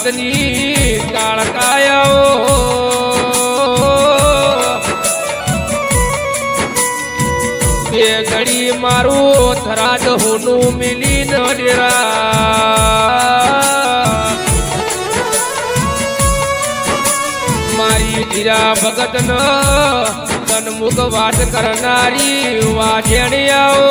તીરા ભગતની કાળકાયાઓ. બે ઘડી મારું થરાદ હોનું મિલી ન ડેરા. મારી ધીરા ભગત ન તનમુખ વાત કરનારી વાજણિયાઓ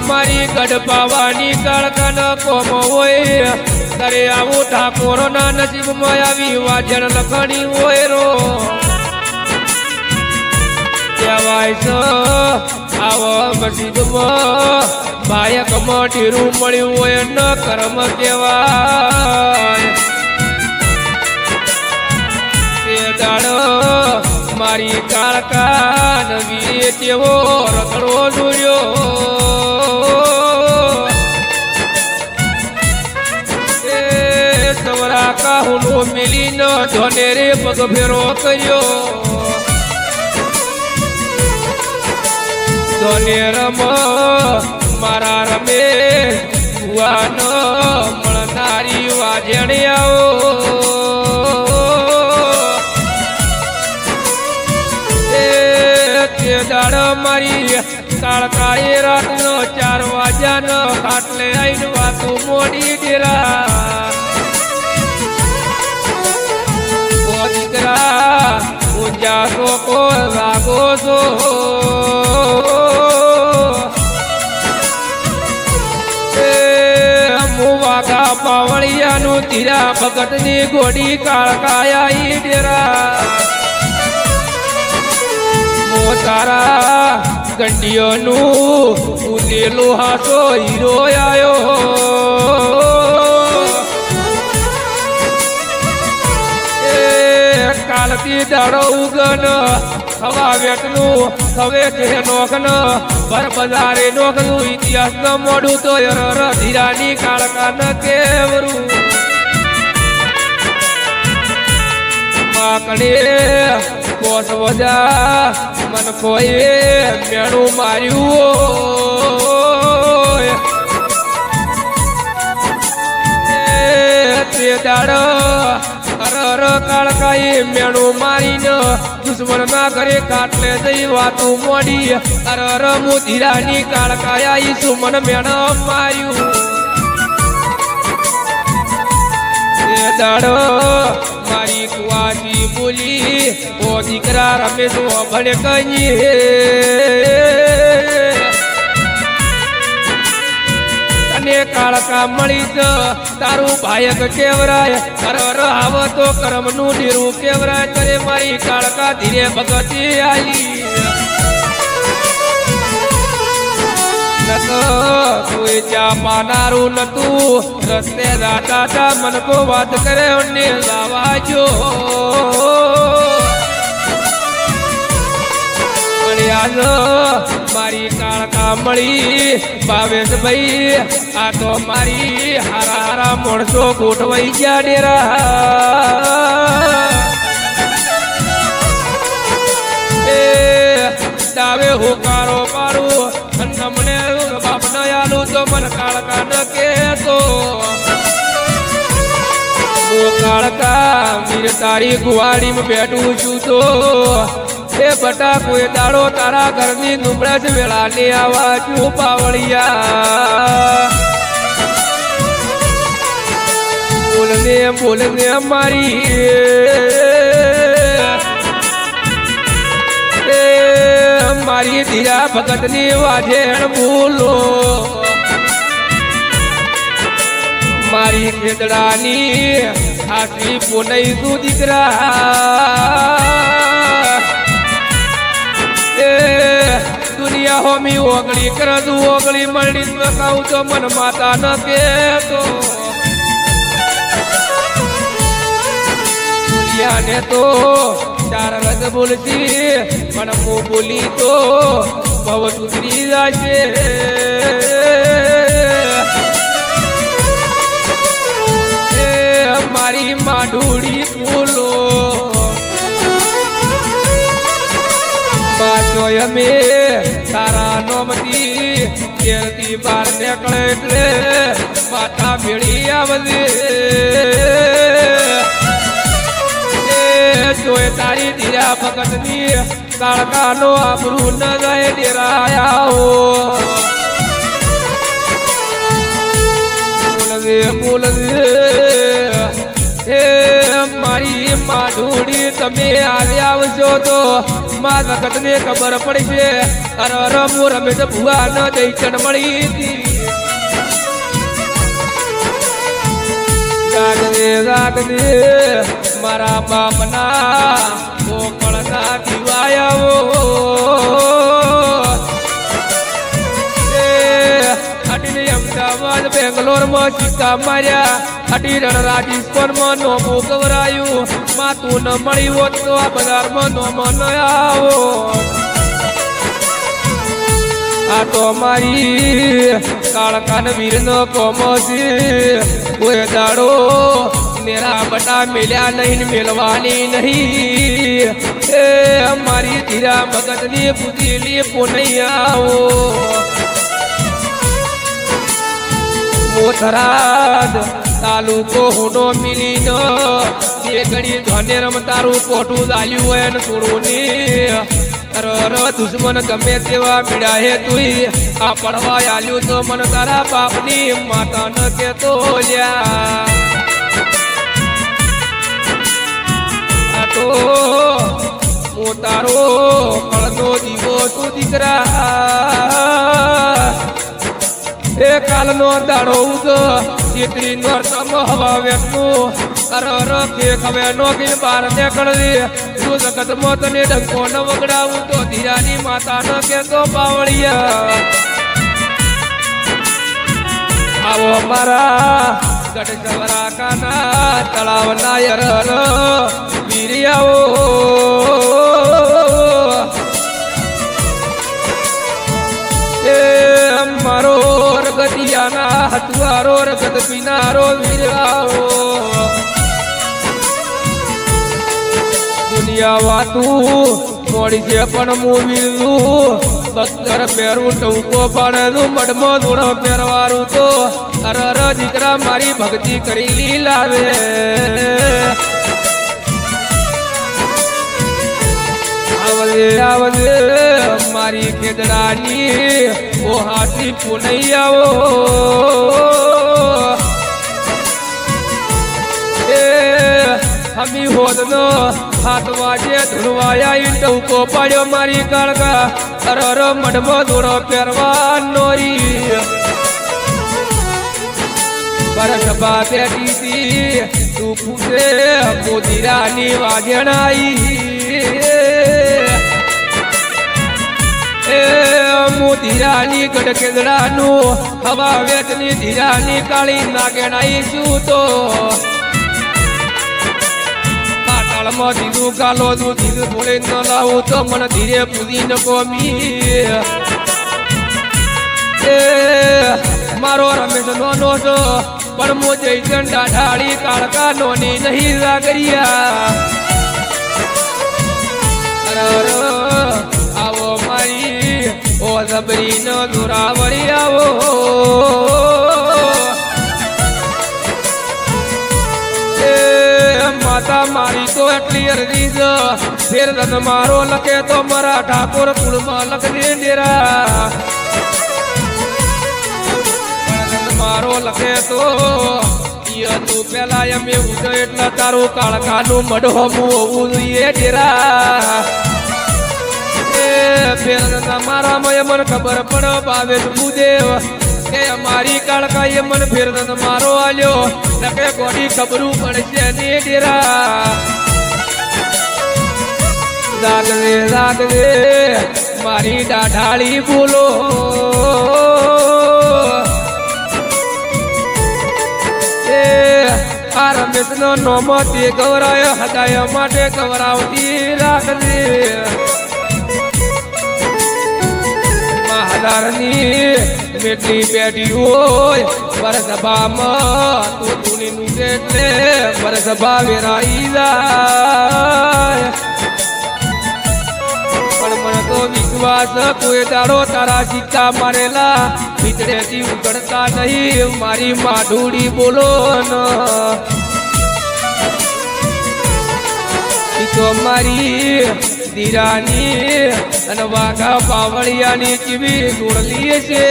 આ તો મારી ગઢપાવાની કળકન કોમ હોય. તારે આવું ઠાકોર ના નસીબમાં આવી વાજણ લખણી હોય રો. મસ્જિદમાં બાયક ઢીરું મળ્યું હોય ન કર્મ કહેવાય. મારી કાળકા નવી તેવો રખડો જોયો. એ સવરા કાહુનો મિલીને ધોને રે પગ ફેરો કર્યો. ધોને રમ, મારા રમે, ભુવાન મળનારી વાજણિયાઓ મારી કાળકાએ રાતનો ચાર વાગ્યાનો ખાટલે આઈને વાતું મોડી ડેરા ઓ દીકરા ઊંચા શોકો લાગો છો. પાવળિયાનું ભગતની ગોડી કાળકાયા ઈ ડેરા. મો તારા ગંડીઓનું હાથો હાસો હીરો એ કાલથી દાડો ઉગન, હવા વેટનું હવે તે નોખન પર બજારે નોખનું ઇતિહાસ ન મોડું તો ધીરાની કાળકા ન કેવરું. માકડે કોસ વજા, મન કોઈએ મેણું માર્યું તે દાડ અરર કાળકાએ મેણું મારીને દુશ્મન ના ઘરે કાટલે જઈ વાતું મોડી. અરર મુધીરાની કાળકાયા ઈસુ સુમન મેણ માર્યું. તે દાડ દીકરા તો ભણે કહીએ. તને કાળકા મળી જ તારું ભાયક કેવરાય. અરર આવ તો કર્મનું નીરું કેવરાય. તને મારી કાળકા ધીરે ભગતી આવી કોઈ ચા પાનારું નતું. રસ્તે જાતા મન કો વાત કરે લાવાજો. આજ મારી કાળકા મળી ભાવેશભાઈ આ તો મારી હારા હારા મોડસો ગોઠવાઈ ગયા ડેરા. એ દાવે હું કારો અને તમને બાપ ન આલું તો મન કાળકા ન કેતો કાળકા મીર તારી ગુવાડીમાં બેઠું છું તો. એ બટા કોઈ દાડો તારા ઘરની નુમડા જ વેળા ને આવા છું પાવળિયા બોલને બોલને મારી મારી ધીરા ભગતની વાજેણ ભૂલો મારી ખેતડાની આટલી પોનઈ તું દીકરા. દુનિયા હોમી ઓગળી કરતું ઓગળી મળી ન કહું તો મન માતા ન કેતો બોલ્યાને તો ચાર રદ બોલતી, પણ હું બોલી તો ભવ સુધરી જશે. મારી માઢુડી બોલો. પાછો અમે તારા નોમતી ઘેરથી બહાર નીકળે એટલે માતા મેળી આવજે. જોય તારી ધીરા ભગતની કાળકાનો આબરૂ ન જાય ડેરાયા. હો બોલવે બોલવે તમે આવી આવજો તો મા ભગતને ખબર પડશે. અરે અરે હું રમેશ ભુવા ન દઈ ચડમળી હતી જાગને જાગને, મારા બાપના ગોકળના દિવાયાઓ. એ અટીને અમદાવાદ, બેંગ્લોરમાં સિક્કા માર્યા. અટી રણ રાજસ્થાનમાં નો ગવરાયું માતું ન મળી હોત તો આ બજારમાં નો ન આવો. આ તો મારી કાળકાન વીરનો કોમ છે કોઈ દાડો, મેરા બટા મેલ્યા નહીં, મેલવાની નહીં. એ મારી ધીરા મગજની બુદ્ધિલી આવો. મોથરાદ તાલુકો હોનો મિલીનો બે ઘડી ધને રમતારું પોટું ચાલ્યું હોય ને ને અરર દુશ્મન ગમે તેવા મીડા હે તુઈ આ પડવા આલ્યું તો મન તારા બાપની માતા ન કેતો લ્યા. આ તો હું તારો કળનો દીવો તું દીકરા. એ કાલનો દાડો ઉગો ચિત્રી નોરતમ હવા વેકનું અરર કે ખવે નો કે બાર ને કળવી તું જગત મો તને ડંકો ન વગડાવું, તો ધીરાની માતા ન કે તો પાવળિયા આવો મારા ગઢ જવરા કાના તળાવ નાયર રગતિયાના રગત પીનારો વીરાઓ. દુનિયા વાતું, મોડી છે પણ હું વીરું બક્કર પહેરું, ટૂંકો પાડેલું મડમો ધૂણો પહેરવારું તો, અરર દીકરા મારી ભક્તિ કરી લીલાવે. આવજે આવજે મારી ખેદડાની ઓ હાથી પુનૈયાઓ. આવો હમી હોદનો હાથ વાજે ધુરવાયા ઈ ટવકો પાડ્યો મારી કાળકા. અરર મઢમો ધૂળો પહેરવા નોરી બરસ પાસે દીદી તું પૂછે મોદીરાની વાજણાઈ. એ મોદીરાની ગઢકેદડાનું હવા વેચની ધીરાની કાળી નાગેણાઈ શું તો પાતાળમાં દીધું કાલો તું દીધું ભોળે ન લાવું તો મને ધીરે પૂરી ન કોમી એ, મારો રમેશ નોનો છો પણ મો ચંડા ઢાળી કાળકા નોની નહીં લાગરિયા. મારી ઓ જબરી નો આવો માતા મારી તો એટલી અરજી જ. ફેર મારો લખે તો મારા ઠાકોર કુળમાં લખજે ડેરા. મારો લખે તો તું પેલા એમ એવું એટલે તારું કાળકાનું મઢોમું હોવું જોઈએ ડેરા. મને ખબર પડે ભાવે ભૂદેવ કે અમારી કાળકા મને ફેર મારો આલ્યો. નકે કોની ખબરું પડશે ને ડેરા. જાગવે જાગવે મારી દાઢાળી બોલો. આ રમેશ નો નોમો તે ગૌરાય હદાય માટે ગૌરાવતી રાખજે. મહાદારની મેટલી પેટી હોય, વરસભામાં તું તુની નું એટલે વરસભા વેરાઈ જાય. પણ તો વિશ્વાસ કોઈ દાડો તારા સિક્કા મારેલા ભીતરેથી ઉગડતા નહીં, મારી માઢુડી બોલો ન. તો મારી દીરાની અને વાઘા પાવળિયાની કીવી ગોળલીએ છે.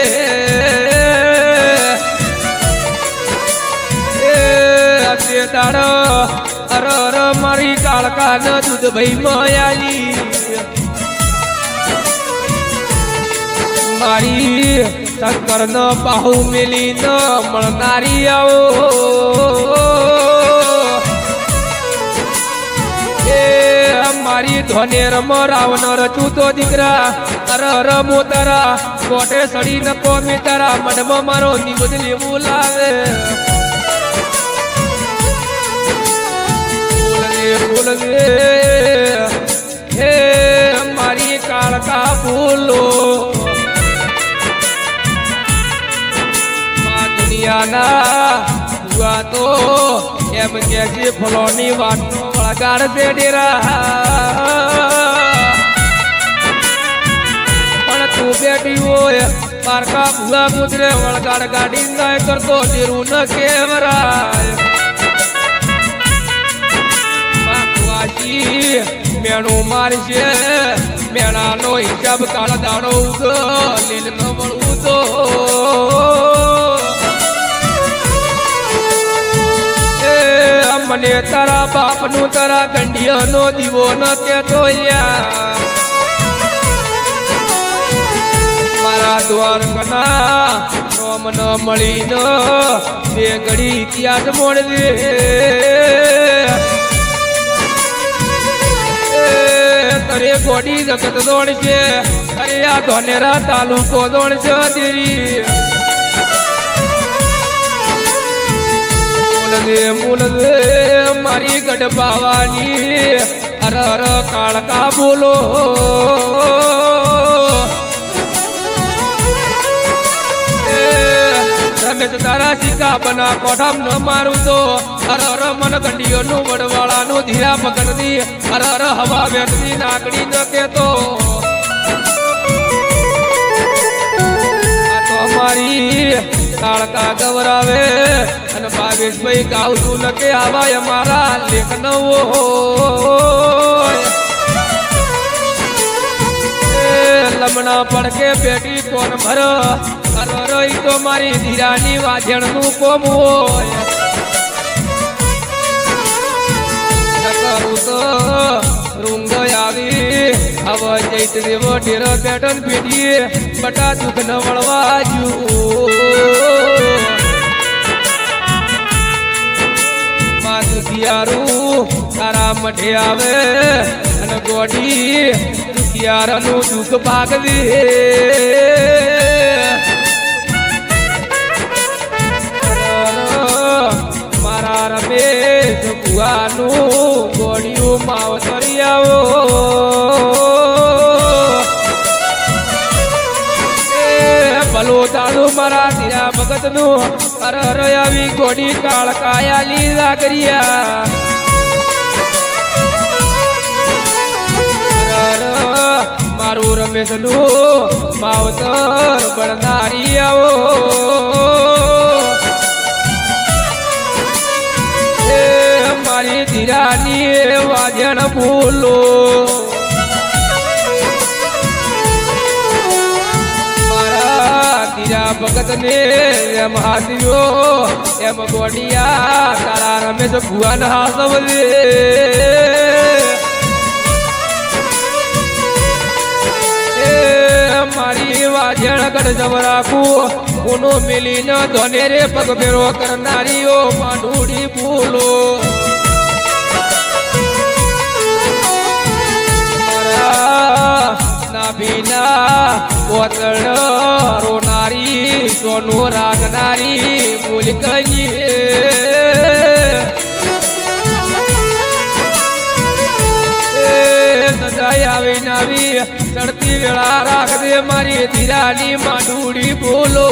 અત્ય તારો અર અર મારી કાળકા ન દૂધ ભાઈ મયાલી મારી શંકર ન બાહુ મેલી ન મળનારી આવો. મારી ધોનેર રાવણ રચું તો દીકરા અર અર મોતરા કોટે સડી ન કોમે તારા મઢમાં મારો નિબધ લેવું લાવે. બોલ દે બોલ દે હે મારી કાળકા બોલો દુનિયાના જુआ તો એમ કે ફલોની વાતનો વળગાડ છે ડેરા પણ તું બેટી હોય પારકા ભૂલા ગુજરે, વળગાડ ગાડી નાય કરતો ડેરું ન કેવરાય. મેણું મારશે મેણાનો હિસાબ કાળ દાડો ઉદો લીલ ન મળવું તો મને તારા બાપનું, તારા ગંડિયાનો દીવો ન કેતો લ્યા મારા દ્વારકના રોમ ન મળી ન બે ઘડી ઇતિહાસ જ એ, તરે ગોડી જગત દોડ છે અરે આ ધોનેરા તાલુકો દોડ છે દેરી મૂલ દે મારી ગઢ પાવાની અર અર કાળકા બોલો. તમે તો તારા સિક્કા બના કોઠામ ન મારું તો. અર અર મન ગંડીઓ નું વડવાળા નું ધીરા પકડ દી અર અર હવા વ્યક્તિ નાકડી ન કેતો અમારી કાળકા ગવરાવે. અને ભાવેશભાઈ ગાવતું ન કે આવાય મારા લેખ નવો લમણા પડકે બેટી કોણ ભર? અર રઈ તો મારી ધીરાની વાજણનું કોમ હોય રૂંગ આવી. હવે જૈત દેવો ઢેર બેટન પેઢી બટા દુઃખ ન વળવા જુ દુખિયારું તારા મઢે આવે અને ગોડી દુખિયારાનું દુઃખ ભાગવી મારા રમેશ ભુવાનું ગોળિયું માવતરી આવો. મારા ભગત ભગતનું હર હર આવી ગોડી કાળ કાયા લીલા અર મારું રમેશનું માવતર બળનારી આવો. મારી ધીરાની વાજણ બોલો ધીરા ભગત ને એમ હાથીઓ એમ ગોડિયા, તારા રમેશ ભુવન હાસવલે મારી વાજણ ગઢ જવરાખું કોનો મિલી ન ધોને રે પગ ફેરો કરનારીઓ, માંડુડી ભૂલો. ના નાભીના કોતળ તારી સોનું રાખનારી ભૂલ કરીએ. આવી નવી ચડતી વેળા રાખ દે મારી, ધીરાની માંડુડી બોલો.